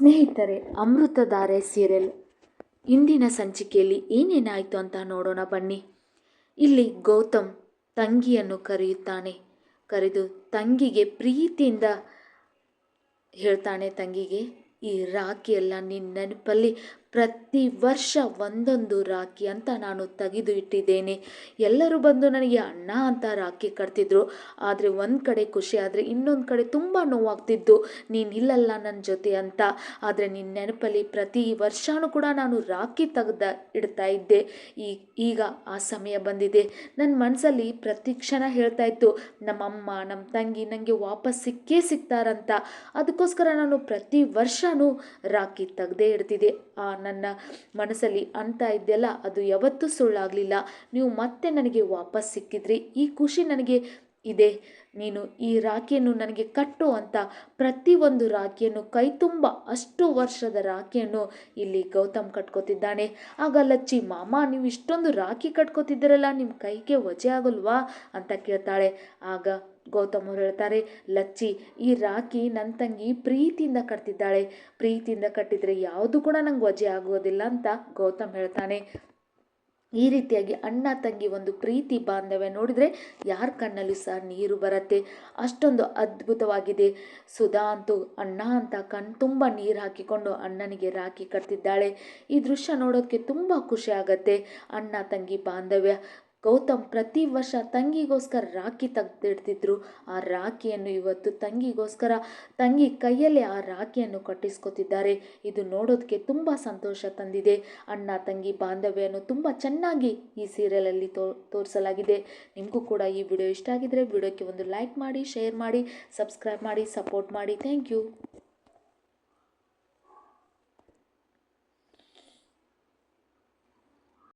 ಸ್ನೇಹಿತರೆ, ಅಮೃತಧಾರೆ ಸೀರಿಯಲ್. ಇಂದಿನ ಸಂಚಿಕೆಯಲ್ಲಿ ಏನೇನಾಯಿತು ಅಂತ ನೋಡೋಣ ಬನ್ನಿ. ಇಲ್ಲಿ ಗೌತಮ್ ತಂಗಿಯನ್ನು ಕರೆಯುತ್ತಾನೆ. ಕರೆದು ತಂಗಿಗೆ ಪ್ರೀತಿಯಿಂದ ಹೇಳ್ತಾನೆ ತಂಗಿಗೆ, ಈ ರಾಖಿಯೆಲ್ಲ ನಿನ್ನ ನೆನಪಲ್ಲಿ ಪ್ರತಿ ವರ್ಷ ಒಂದೊಂದು ರಾಖಿ ಅಂತ ನಾನು ತೆಗೆದು ಇಟ್ಟಿದ್ದೇನೆ. ಎಲ್ಲರೂ ಬಂದು ನನಗೆ ಅಣ್ಣ ಅಂತ ರಾಖಿ ಕಟ್ತಿದ್ರು. ಆದರೆ ಒಂದು ಕಡೆ ಖುಷಿ ಆದರೆ ಇನ್ನೊಂದು ಕಡೆ ತುಂಬ ನೋವಾಗ್ತಿದ್ದು ನೀನು ಇಲ್ಲಲ್ಲ ನನ್ನ ಜೊತೆ ಅಂತ. ಆದರೆ ನಿನ್ನ ನೆನಪಲ್ಲಿ ಪ್ರತಿ ವರ್ಷವೂ ಕೂಡ ನಾನು ರಾಖಿ ತೆಗೆದ ಇಡ್ತಾ ಇದ್ದೆ. ಈಗ ಆ ಸಮಯ ಬಂದಿದೆ. ನನ್ನ ಮನಸ್ಸಲ್ಲಿ ಪ್ರತಿ ಕ್ಷಣ ಹೇಳ್ತಾ ಇತ್ತು, ನಮ್ಮಮ್ಮ ನಮ್ಮ ತಂಗಿ ನನಗೆ ವಾಪಸ್ ಸಿಕ್ಕೇ ಸಿಗ್ತಾರಂತ ಅದಕ್ಕೋಸ್ಕರ ನಾನು ಪ್ರತಿ ವರ್ಷವೂ ರಾಖಿ ತೆಗ್ದೇ ಇಡ್ತಿದ್ದೆ. ಆ ನನ್ನ ಮನಸ್ಸಲ್ಲಿ ಅಂತ ಇದ್ದೆಲ್ಲ ಅದು ಯಾವತ್ತೂ ಸುಳ್ಳಾಗಲಿಲ್ಲ. ನೀವು ಮತ್ತೆ ನನಗೆ ವಾಪಸ್ ಸಿಕ್ಕಿದ್ರಿ. ಈ ಖುಷಿ ನನಗೆ ಇದೆ. ನೀನು ಈ ರಾಖಿಯನ್ನು ನನಗೆ ಕಟ್ಟು ಅಂತ ಪ್ರತಿಯೊಂದು ರಾಖಿಯನ್ನು, ಕೈ ತುಂಬ ಅಷ್ಟು ವರ್ಷದ ರಾಖಿಯನ್ನು ಇಲ್ಲಿ ಗೌತಮ್ ಕಟ್ಕೋತಿದ್ದಾನೆ. ಆಗ ಲಚ್ಚಿ, ಮಾಮ, ನೀವು ಇಷ್ಟೊಂದು ರಾಖಿ ಕಟ್ಕೋತಿದ್ದೀರಲ್ಲ, ನಿಮ್ಮ ಕೈಗೆ ವಜೆ ಆಗಲ್ವಾ? ಅಂತ ಕೇಳ್ತಾಳೆ. ಆಗ ಗೌತಮ್ ಅವ್ರು ಹೇಳ್ತಾರೆ, ಲಚ್ಚಿ, ಈ ರಾಖಿ ನನ್ನ ತಂಗಿ ಪ್ರೀತಿಯಿಂದ ಕಟ್ತಿದ್ದಾಳೆ. ಪ್ರೀತಿಯಿಂದ ಕಟ್ಟಿದರೆ ಯಾವುದು ಕೂಡ ನಂಗೆ ವಜೆ ಆಗೋದಿಲ್ಲ ಅಂತ ಗೌತಮ್ ಹೇಳ್ತಾನೆ. ಈ ರೀತಿಯಾಗಿ ಅಣ್ಣ ತಂಗಿ ಒಂದು ಪ್ರೀತಿ ಬಾಂಧವ್ಯ ನೋಡಿದರೆ ಯಾರ ಕಣ್ಣಲ್ಲೂ ಸಹ ನೀರು ಬರುತ್ತೆ. ಅಷ್ಟೊಂದು ಅದ್ಭುತವಾಗಿದೆ. ಸುಧಾ ಅಂತೂ ಅಣ್ಣ ಅಂತ ಕಣ್ ತುಂಬ ನೀರು ಹಾಕಿಕೊಂಡು ಅಣ್ಣನಿಗೆ ರಾಖಿ ಕಟ್ತಿದ್ದಾಳೆ. ಈ ದೃಶ್ಯ ನೋಡೋಕ್ಕೆ ತುಂಬ ಖುಷಿ ಆಗುತ್ತೆ. ಅಣ್ಣ ತಂಗಿ ಬಾಂಧವ್ಯ ಗೌತಮ್ ಪ್ರತಿ ವರ್ಷ ತಂಗಿಗೋಸ್ಕರ ರಾಖಿ ತೆಗೆದಿಡ್ತಿದ್ರು. ಆ ರಾಖಿಯನ್ನು ಇವತ್ತು ತಂಗಿಗೋಸ್ಕರ ತಂಗಿ ಕೈಯಲ್ಲೇ ಆ ರಾಖಿಯನ್ನು ಕಟ್ಟಿಸ್ಕೊತಿದ್ದಾರೆ. ಇದು ನೋಡೋದಕ್ಕೆ ತುಂಬ ಸಂತೋಷ ತಂದಿದೆ. ಅಣ್ಣ, ತಂಗಿ, ಬಾಂಧವ್ಯವನ್ನು ತುಂಬ ಚೆನ್ನಾಗಿ ಈ ಸೀರಿಯಲಲ್ಲಿ ತೋ, ತೋರಿಸಲಾಗಿದೆ. ನಿಮಗೂ ಕೂಡ ಈ ವಿಡಿಯೋ ಇಷ್ಟ ಆಗಿದ್ದರೆ ವಿಡಿಯೋಕ್ಕೆ ಒಂದು ಲೈಕ್ ಮಾಡಿ, ಶೇರ್ ಮಾಡಿ, ಸಬ್ಸ್ಕ್ರೈಬ್ ಮಾಡಿ, ಸಪೋರ್ಟ್ ಮಾಡಿ. Thank you.